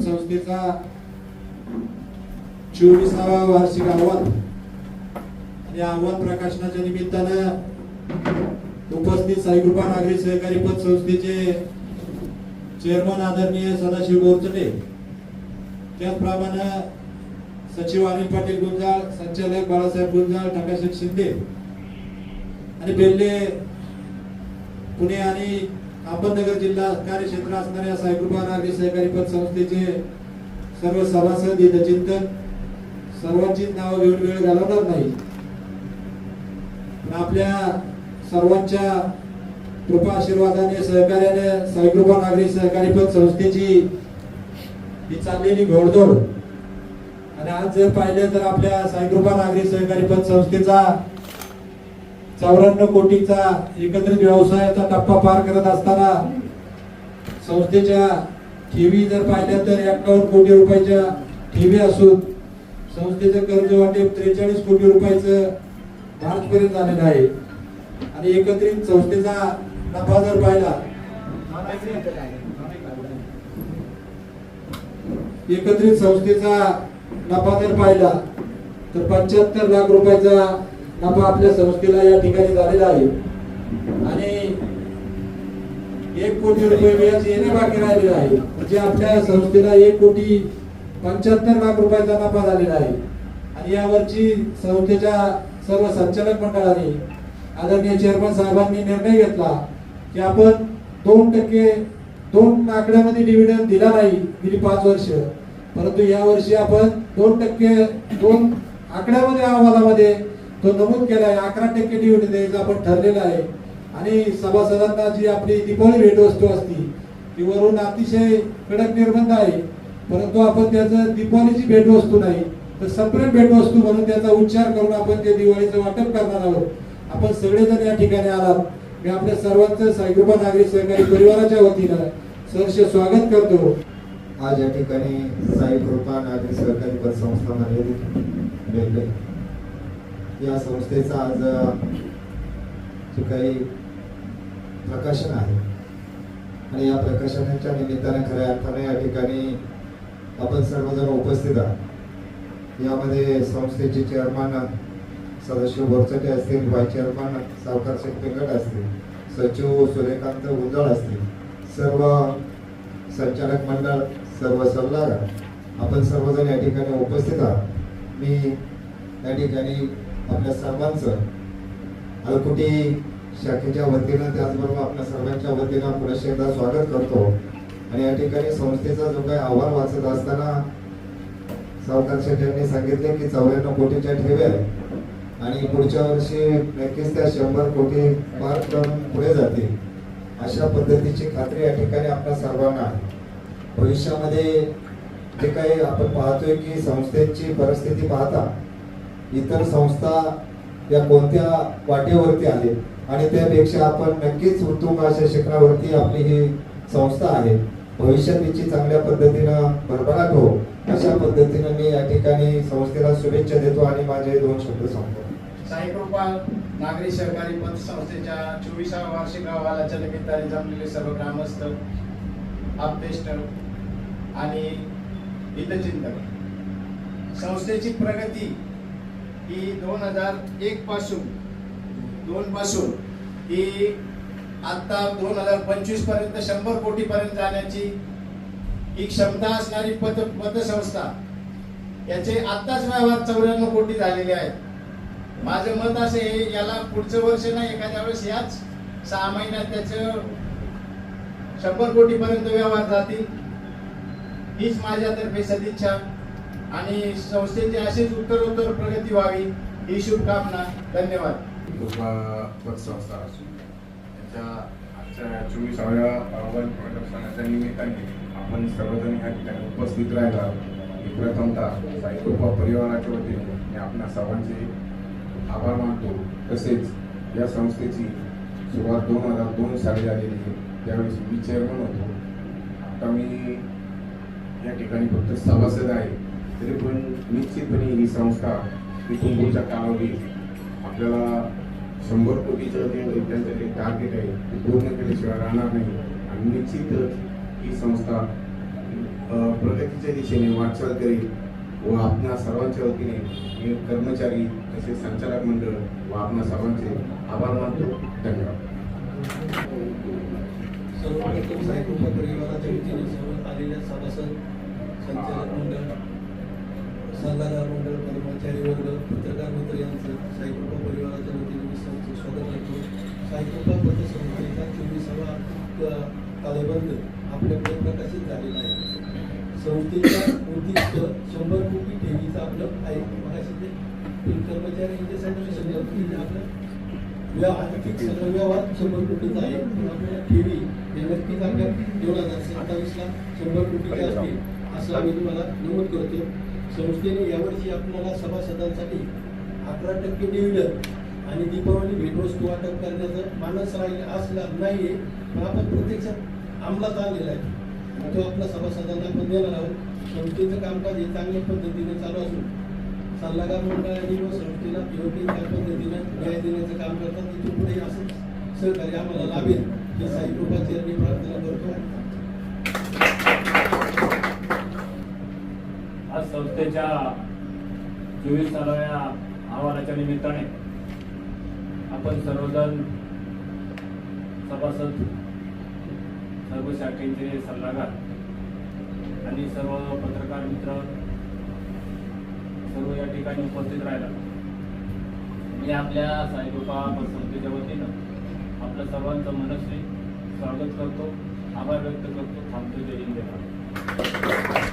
संस्थेचा चोवीसावा वार्षिक अहवाल आणि अहवाल प्रकाशनाच्या निमित्तानं उपस्थित साईकृपा नागरी सहकारी पतसंस्थेचे चेअरमन आदरणीय सदाशिव गोरचडे त्याचप्रमाणे सचिव अनिल पाटील गुंजाळ संचालक बाळासाहेब गुंजाळ टाकाशेठ शिंदे आणि बेल्ले पुणे आणि अहमदनगर जिल्हा कार्यक्षेत्र असणाऱ्या साईकृपा नागरी सहकारी पतसंस्थेचे सर्व सभासद हितचिंतक सर्वांची नावं घेऊन वेळ घालवणार नाही. पण आपल्या सर्वांच्या कृपा आशीर्वादाने सहकार्याने साईकृपा नागरी सहकारी पतसंस्थेची ही चाललेली घोडदौड. आणि आज जर पाहिलं तर आपल्या साईकृपा नागरी सहकारी पतसंस्थेचा चौऱ्याण्णव कोटीचा एकत्रित व्यवसायाचा टप्पा पार करत असताना संस्थेच्या ठेवी जर पाहिल्या तर एकावन्न कोटी रुपयाच्या ठेवी असून संस्थेचं कर्ज वाटेप त्रेचाळीस कोटी रुपयाचं मार्च पर्यंत झालेलं आहे. आणि एकत्रित संस्थेचा नफा जर पाहिला एकत्रित संस्थेचा नफा जर पाहिला तर पंच्याहत्तर लाख रुपयाचा नफा आपल्या संस्थेला या ठिकाणी झालेला आहे. आणि एक कोटी रुपये व्याज येणे बाकी राहिलेलं आहे. म्हणजे आपल्या संस्थेला एक कोटी पंच्याहत्तर लाख रुपयाचा नफा झालेला आहे. आणि यावरची संस्थेच्या सर्व संचालक मंडळाने आदरणीय चेअरमन साहेबांनी निर्णय घेतला की आपण दोन टक्के दोन आकड्यामध्ये डिव्हिडंड दिला नाही गेली पाच वर्ष. परंतु या वर्षी आपण दोन टक्के दोन आकड्यामध्ये अहवालामध्ये तो नमूद केला आहे अकरा टक्के डिव्हिडंड द्यायचं आपण ठरलेलं आहे. आणि सभासदांना जी आपली दीपावली भेटवस्तू असती ती वरून अतिशय कडक निर्बंध आहे. परंतु आपण त्याचं दीपावलीची भेटवस्तू नाही तर सपरेट भेटवस्तू म्हणून त्याचा उच्चार करून आपण ते दिवाळीचं वाटप करणार आहोत. आपण सगळेजण या ठिकाणी आलात. मी आपल्या सर्वांचं साईकृपा नागरिक सहकारी परिवाराच्या वतीनं सहर्ष स्वागत करतो. आज या ठिकाणी साई कृपा नागरी सहकारी पतसंस्था मर्यादित या संस्थेचा आज जे काही प्रकाशन आहे. आणि या प्रकाशनाच्या निमित्ताने खऱ्या अर्थाने या ठिकाणी आपण सर्वजण उपस्थित आहात. यामध्ये संस्थेचे चेअरमॅन सदस्य बोरचटे असतील व्हाईस चेअरमॅन सावकार शेख असतील सचिव सूर्यकांत गुंजाळ असतील सर्व संचालक मंडळ सर्व सल्लागार आपण सर्वजण या ठिकाणी उपस्थित आहात. मी या ठिकाणी आपल्या सर्वांचं. अलकुटी शाखेच्या वतीनं त्याचबरोबर आपल्या सर्वांच्या वतीनं पुनश्च एकदा स्वागत करतो. आणि या ठिकाणी संस्थेचा जो काही अहवाल वाचत असताना सावकार शेठ सांगितले की चौऱ्याण्णव कोटीच्या ठेव्या आणि पुढच्या वर्षी नक्कीच त्या शंभर कोटी पार करून पुढे जातील. अशा पद्धतीची खात्री या ठिकाणी आपल्या सर्वांना भविष्यामध्ये जे काही आपण पाहतोय की संस्थेची परिस्थिती पाहता इतर संस्था या कोणत्या वाटेवरती आले आणि त्यापेक्षा आपण नक्कीच उत्तुंग अशा शिखरावरती आपली ही संस्था आहे. भविष्यात तिची चांगल्या पद्धतीनं भरभराट हो अशा पद्धतीनं मी या ठिकाणी संस्थेला शुभेच्छा देतो आणि माझे दोन शब्द सांगतो. साईकृपाल नागरी सहकारी पतसंस्थेच्या चोवीसाव्या वार्षिक अहवालाच्या निमित्ताने जमलेले सर्व ग्रामस्थ आप्तेष्ट आणि हितचिंतक. संस्थेची प्रगती ही दोन हजार एक पासून दोन पासून ही आता दोन हजार पंचवीसपर्यंत शंभर कोटी पर्यंत जाण्याची ही क्षमता असणारी पत पतसंस्था याचे आत्ताच व्यवहार चौऱ्याण्णव कोटी झालेले आहेत. माझं मत असे याला पुढचं वर्ष नाही एखाद्या वेळेस याच सहा महिन्यात त्याचं शंभर कोटी पर्यंत व्यवहार जातील. हीच माझ्यातर्फे सदिच्छा. आणि संस्थेची अशीच उत्तरोत्तर प्रगती व्हावी ही शुभकामना. धन्यवाद. संस्था असून त्याच्या आजच्या चोवीसाव्या अहवाल प्रदर्शनाच्या निमित्ताने आपण सर्वजण ह्या ठिकाणी उपस्थित राहिला. मी प्रथमतः साईकृपा परिवाराच्या वतीने मी आपल्या सर्वांचे आभार मानतो. तसेच या संस्थेची सुरुवात दोन हजार दोन साली झालेली आहे. त्यावेळेस मी चेअरमन होतो. आता मी या ठिकाणी फक्त सभासद आहे. तरी पण निश्चितपणे ही संस्था इथून पुढच्या कालावधीत आपल्याला शंभर कोटीचं जे त्यांचं जे टार्गेट आहे ते पूर्ण केल्याशिवाय राहणार नाही. आणि निश्चितच ही संस्था प्रगतीच्या दिशेने वाटचाल करेल व आपणा सर्वांच्या वतीने कर्मचारी तसेच संचालक मंडळ व आपणा सर्वांचे आभार मानतो. धन्यवाद. सर्वप्रथम परिवाराच्या वतीने सर्व आलेल्या सभासद संचालक मंडळ सल्लागार मंडळ कर्मचारी वर्ग पत्रकार मित्र यांचं साईकृपा परिवाराच्या वतीने मी सर्वांचं स्वागत करतो. साईकृपा पतसंस्थेचा चोवीसावा अ, आपल्याकडे प्रकाशित झालेला आहे. संस्थेचा उद्दिष्ट शंभर कोटी ठेवीचं आपलं आहे. मगाशी ते तीन कर्मचारी यांच्यासाठी आपलं. व्यवहार आर्थिक सगळं व्यवहार शंभर कोटीचा आहे. पण आपल्याला ठेवी हे नक्कीच आपल्या दोन हजार सत्तावीसला शंभर कोटीच्या असतील असं आम्ही तुम्हाला नमूद करतो. संस्थेने यावर्षी आपल्याला सभासदांसाठी अकरा टक्के डिव्हिडंड आणि दीपावली भेटवस्तू वाटप करण्याचं मानस राहील असला नाही आहे पण आपण प्रत्यक्षात अंमलात आणलेला आहे. तो आपल्या सभासदांना आपण देणार आहोत. संस्थेचं कामकाज हे चांगल्या पद्धतीने चालू असून सल्लागार मंडळाने व संस्थेला योग्य त्या पद्धतीनं न्याय देण्याचं काम करतात. तिथून पुढे असंच सहकार्य आम्हाला लाभेल. हे साई प्रार्थना करतो. आज संस्थेच्या चोवीसाव्या अहवालाच्या निमित्ताने आपण सर्वजण सभासद सर्व शाखेचे सल्लागार आणि सर्व पत्रकार मित्र सर्व या ठिकाणी उपस्थित राहिला. मी आपल्या साईबाबा संस्थेच्या वतीनं आपलं सर्वांचं मनस्वी स्वागत करतो आभार व्यक्त करतो थांबतो जय हिंद.